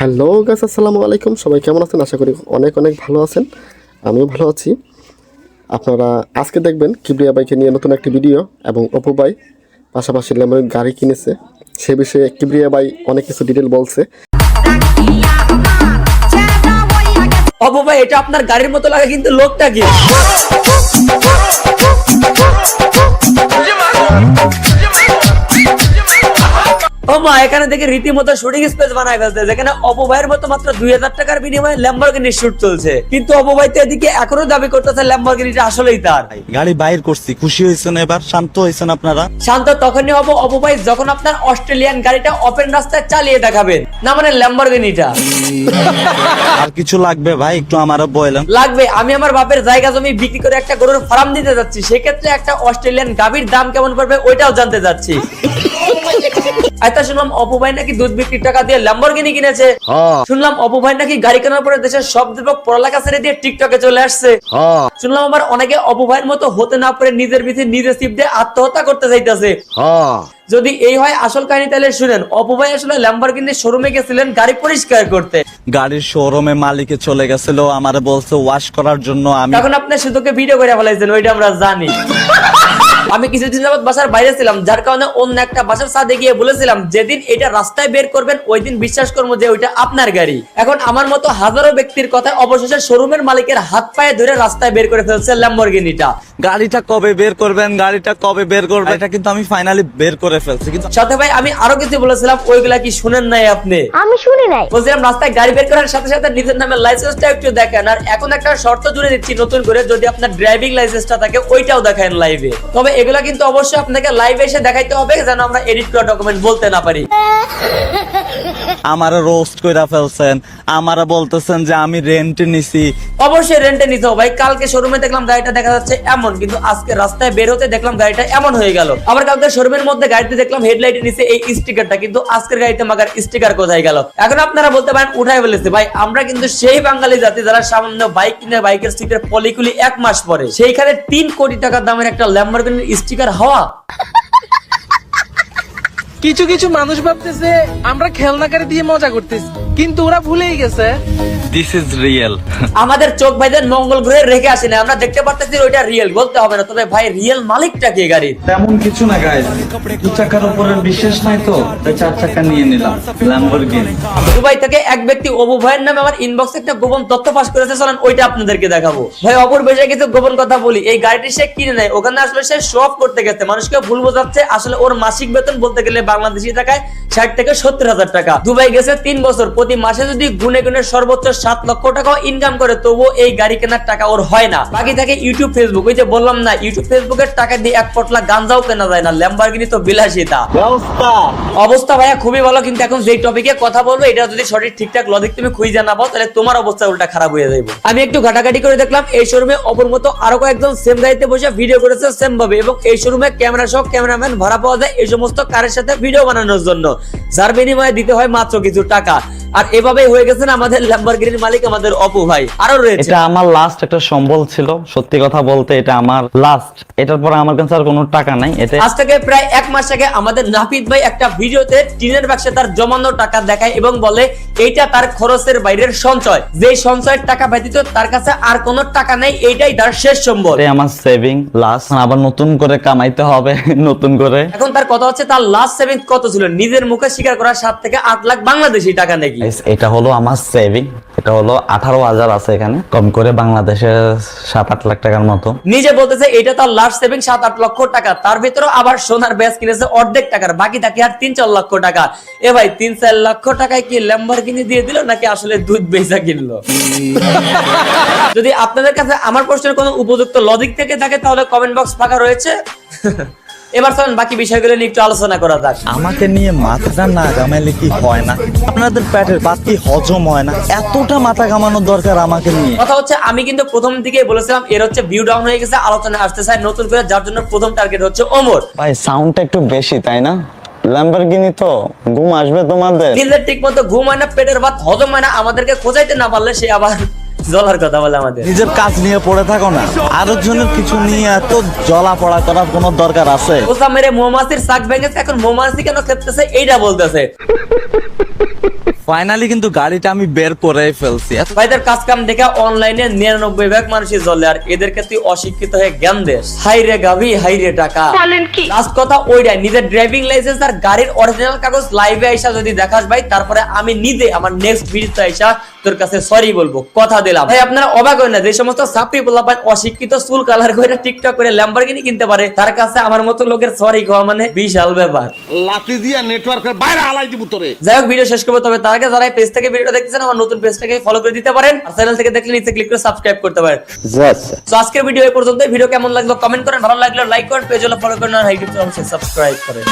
Hello গাছ আসসালামু আলাইকুম। সবাই কেমন আছেন? আশা করি অনেক অনেক ভালো আছেন। আমিও ভালো আছি। আপনারা আজকে দেখবেন কিবরিয়া বাইকে নিয়ে নতুন একটি ভিডিও এবং অপু বাই পাশাপাশি লেমন গাড়ি কিনেছে। সে বিষয়ে কিবরিয়া বাই অনেক কিছু ডিটেল বলছে। অপু ভাই এটা আপনার গাড়ির মতো লাগে কিন্তু লোকটা কি? ও এখানে দেখে রীতিমতো শুটিং স্পেস বানায় ফেলছে। যেখানে অপু মতো মাত্র দুই হাজার টাকার বিনিময়ে ল্যাম্বরগিনি শুট চলছে। কিন্তু অপু তো এদিকে এখনও দাবি করতেছে ল্যাম্বরগিনিটা আসলেই তার। গাড়ি বাইর করছি খুশি হয়েছেন এবার? শান্ত হয়েছেন আপনারা? শান্ত তখনই হব অপু যখন আপনার অস্ট্রেলিয়ান গাড়িটা ওপেন রাস্তায় চালিয়ে দেখাবেন না মানে ল্যাম্বরগিনিটা আর কিছু লাগবে ভাই? একটু আমারও বললেন লাগবে আমি আমার বাপের জায়গা জমি বিক্রি করে একটা গরুর ফার্ম দিতে যাচ্ছি। সেক্ষেত্রে একটা অস্ট্রেলিয়ান গাভীর দাম কেমন পড়বে ওইটাও জানতে যাচ্ছি। আচ্ছা শুনলাম অপু ভাই নাকি দুধ বিক্রির টাকা দিয়ে ল্যাম্বরগিনি কিনেছে। শুনলাম অপু ভাই নাকি গাড়ি কেনার পরে দেশের সব যুবক পড়ালেখা ছেড়ে দিয়ে টিকটকে চলে আসছে। শুনলাম আবার অনেকে অপু ভাইয়ের মতো হতে না পারে নিজের ভিতরে নিজে সিপ দিয়ে আত্মহত্যা করতে চাইতেছে। যদি এই হয় আসল কাহিনী তাহলে শুনেন অপু ভাই আসলে ল্যাম্বরগিনি শোরুমে গেছিলেন গাড়ি পরিষ্কার করতে। গাড়ির শোরুমে মালিকে চলে গেছিল আমার বলছে ওয়াশ করার জন্য আমি তখন আপনি শুধুকে ভিডিও করে ফেলাইছেন ওইটা আমরা জানি। আমি কিছুদিন যাবত বাসার বাইরে ছিলাম যার কারণে অন্য একটা বাসার সাথে গিয়ে বলেছিলাম যেদিন এটা রাস্তায় বের করবেন ওই দিন বিশ্বাস করব যে ওইটা আপনার গাড়ি। এখন আমার মতো হাজারো ব্যক্তির কথা অবশেষে শোরুমের মালিকের হাত পায়ে ধরে রাস্তায় বের করে ফেলছে ল্যাম্বরগিনিটা গাড়িটা কবে বের করবেন গাড়িটা কবে বের করবেন এটা কিন্তু আমি ফাইনালি বের করে ফেলছি কিন্তু সাথে ভাই আমি আরও কিছু বলেছিলাম ওইগুলা কি শুনেন নাই আপনি? আমি শুনি নাই। বলছিলাম রাস্তায় গাড়ি বের করার সাথে সাথে নিজের নামে লাইসেন্সটা একটু দেখেন আর এখন একটা শর্ত জুড়ে দিচ্ছি নতুন করে যদি আপনার ড্রাইভিং লাইসেন্সটা থাকে ওইটাও দেখান লাইভে তবে এগুলা কিন্তু অবশ্যই আপনাকে লাইভে এসে দেখাইতে হবে যেন আমরা এডিট করা ডকুমেন্ট বলতে না পারি। আমারে রোস্ট কইরা ফেলছেন আমারে বলতেছেন যে আমি রেন্ট নিছি। অবশ্যই রেন্টে নিতে হবে। ভাই কালকে শোরুমে দেখলাম গাড়িটা দেখা যাচ্ছে এমন কিন্তু আজকে রাস্তায় বের হতে দেখলাম গাড়িটা এমন হয়ে গেল। আবার কালকে শোরুমের মধ্যে গাড়িতে দেখলাম হেডলাইটের নিচে এই স্টিকারটা কিন্তু আজকের গাড়িতে মাগার স্টিকার কোথায় গেল? এখন আপনারা বলতে পারেন উঠাই ফেলেছে। ভাই আমরা কিন্তু সেই বাঙালি জাতি যারা সামান্য বাইক কিনে বাইকের স্টিকার পলিকুলি এক মাস পরে সেইখানে তিন কোটি টাকা দামের একটা ল্যাম্বরগিনির স্টিকার হওয়া কিছু কিছু মানুষ ভাবতেছে আমরা খেলনা গাড়ি দিয়ে মজা করতেছি কিন্তু ওরা ভুলেই গেছে। দিস ইজ রিয়েল আমাদের চোখ ভাইদের মঙ্গল গ্রহে রেখে আসে না আমরা দেখতে পারতেছি ওইটা রিয়েল বলতে হবে না। তবে ভাই রিয়েল মালিকটা কে গাড়ির তেমন কিছু না গাইজ দু চাকার উপরে বিশ্বাস নাই তো তাই চার চাকা নিয়ে নিলাম ল্যাম্বরগিনি দুবাই থেকে এক ব্যক্তি অবু ভাইয়ের নামে আমার ইনবক্সে একটা গোপন তথ্য পাস করেছে চলেন ওইটা আপনাদেরকে দেখাবো। ভাই অপর বিষয়ে কিছু গোপন কথা বলি। এই গাড়িটি সে কিনে নেয় ওখানে আসলে সে শো অফ করতে গেছে মানুষকে ভুল বোঝাচ্ছে আসলে ওর মাসিক বেতন বলতে গেলে বাংলাদেশি টাকায় ষাট থেকে সত্তর হাজার টাকা। দুবাই গেছে তিন বছর। প্রতি মাসে যদি গুনে গুনে সর্বোচ্চ সাত লক্ষ টাকা ইনকাম করে তবুও এই গাড়ি কেনার টাকা ওর হয় না। বাকি থাকে ইউটিউব ফেসবুক ওই যে বললাম না ইউটিউব ফেসবুকের টাকা দিয়ে এক পটলা গাঞ্জাও কেনা যায় না। ল্যাম্বারগিনি তো বিলাসিতা। অবস্থা ভাইয়া খুবই ভালো কিন্তু এখন যেই টপিকে কথা বলব এটা যদি সঠিক ঠিকঠাক লজিক তুমি খুঁজে না পাও তাহলে তোমার অবস্থা উল্টা খারাপ হয়ে যাবে আমি একটু ঘাটাঘাটি করে দেখলাম এই শোরুমে অপর মতো আরও কয়েকজন সেম গাড়িতে বসে ভিডিও করেছে সেম ভাবে এবং এই শোরুমে ক্যামেরা সহ ক্যামেরাম্যান ভাড়া পাওয়া যায় এই সমস্ত কারের সাথে ভিডিও বানানোর জন্য। যার বিনিময়ে দিতে হয় মাত্র কিছু টাকা। আর এভাবেই হয়ে গেছেন আমাদের ল্যাম্বরগিনির মালিক আমাদের অপু ভাই। আরও রয়েছে। এটা আমার লাস্ট একটা সম্বল ছিল সত্যি কথা বলতে এটা আমার লাস্ট এটার পরে আমার কাছে আর কোনো টাকা নাই এটা আজ থেকে প্রায় এক মাস আগে আমাদের নাপিত ভাই একটা ভিডিওতে টিনের বাক্সে তার জমানো টাকা দেখায় এবং বলে এইটা তার খরচের বাইরের সঞ্চয়। যে সঞ্চয়ের টাকা ব্যতীত তার কাছে আর কোনো টাকা নেই এটাই তার শেষ সম্বল। আমার সেভিং লাস্ট আবার নতুন করে কামাইতে হবে নতুন করে। এখন তার কথা হচ্ছে তার লাস্ট সেভিং কত ছিল? নিজের মুখে স্বীকার করার সাত থেকে আট লাখ বাংলাদেশি টাকা নাকি? এটা হলো আমার সেভিং এটা হলো আঠারো হাজার আছে এখানে। কম করে বাংলাদেশে সাত আট লাখ টাকার মতো। নিজে বলতেছে, এটা তার লাস্ট সেভিং সাত আট লক্ষ টাকা। তার ভিতরে আবার সোনার ব্যাস কিনেছে অর্ধেক টাকার, বাকি থাকে আর তিন চার লক্ষ টাকা। এ ভাই, তিন চার লক্ষ টাকায় কি ল্যাম্বার কিনে দিয়ে দিল নাকি আসলে দুধ বেচা কিনলো? যদি আপনাদের কাছে আমার প্রশ্নের কোনো উপযুক্ত লজিক থেকে থাকে, তাহলে কমেন্ট বক্স ফাঁকা রয়েছে। এবার চলেন বাকি বিষয়গুলো নিয়ে একটু আলোচনা করা যাক। আমাকে নিয়ে মাথাটা না ঘামাইলে কি হয় না? আপনাদের পেটের বাতি হজম হয় না। এতটা মাথা ঘামানোর দরকার আমাকে নিয়ে। কথা হচ্ছে আমি কিন্তু প্রথম দিকে বলেছিলাম এর হচ্ছে ভিউ ডাউন হয়ে গেছে আলোচনা আসতে চাই নতুন করে যার জন্য প্রথম টার্গেট হচ্ছে ওমর। ভাই সাউন্ডটা একটু বেশি তাই না? ল্যাম্বরগিনি তো ঘুম আসবে তোমাদের। ঠিক মতো ঘুম হয় না পেটের ভাত হজম হয় না আমাদেরকে খোঁজাইতে না পারলে সে আবার জ্বলার কথা বলে আমাদের। নিজের কাজ নিয়ে পড়ে থাকো না। আরও জনের কিছু নিয়ে এত জ্বলা পড়া করার কোনো দরকার আছে? ওসা মেরে মৌমাছির শাক ভেঙেছে এখন মৌমাছি কেন খেতেছে এইটা বলতেছে। ফাইনালি কিন্তু গাড়িটা আমি বের করে ফেলছি। এত- ভাইদের কাজ কাম দেখে অনলাইনে নিরানব্বই ভাগ মানুষই জ্বলে আর এদেরকে তুই অশিক্ষিত হয়ে জ্ঞান দেশ। হাই রে গাভি হাই রে টাকা। লাস্ট কথা ওইটাই নিজের ড্রাইভিং লাইসেন্স আর গাড়ির অরিজিনাল কাগজ লাইভে আইসা যদি দেখাস ভাই তারপরে আমি নিজে আমার নেক্সট ভিডিওতে আইসা তোর কাছে সরি বলব কথা দিলাম। ভাই আপনারা অবাক হয় না যে সমস্ত সাপড়ি পোলাপান অশিক্ষিত চুল কালার করে টিকটক করে ল্যাম্বরগিনি কিনতে পারে তার কাছে আমার মতো লোকের সরি খাওয়া মানে বিশাল ব্যাপার। লাতি দিয়া নেটওয়ার্কের বাইরে হালাই দিব তোরে। যাই হোক ভিডিও শেষ করব তবে তার আগে যারা পেজ থেকে ভিডিওটা দেখতেছেন আমার নতুন পেজটাকে ফলো করে দিতে পারেন আর চ্যানেল থেকে দেখলে নিচে ক্লিক করে সাবস্ক্রাইব করতে পারেন। তো আজকের ভিডিও এই পর্যন্ত ভিডিও কেমন লাগল কমেন্ট করেন ভালো লাগল লাইক করেন পেজ হলো ফলো করেন আর ইউটিউব চ্যানেল সাবস্ক্রাইব করেন।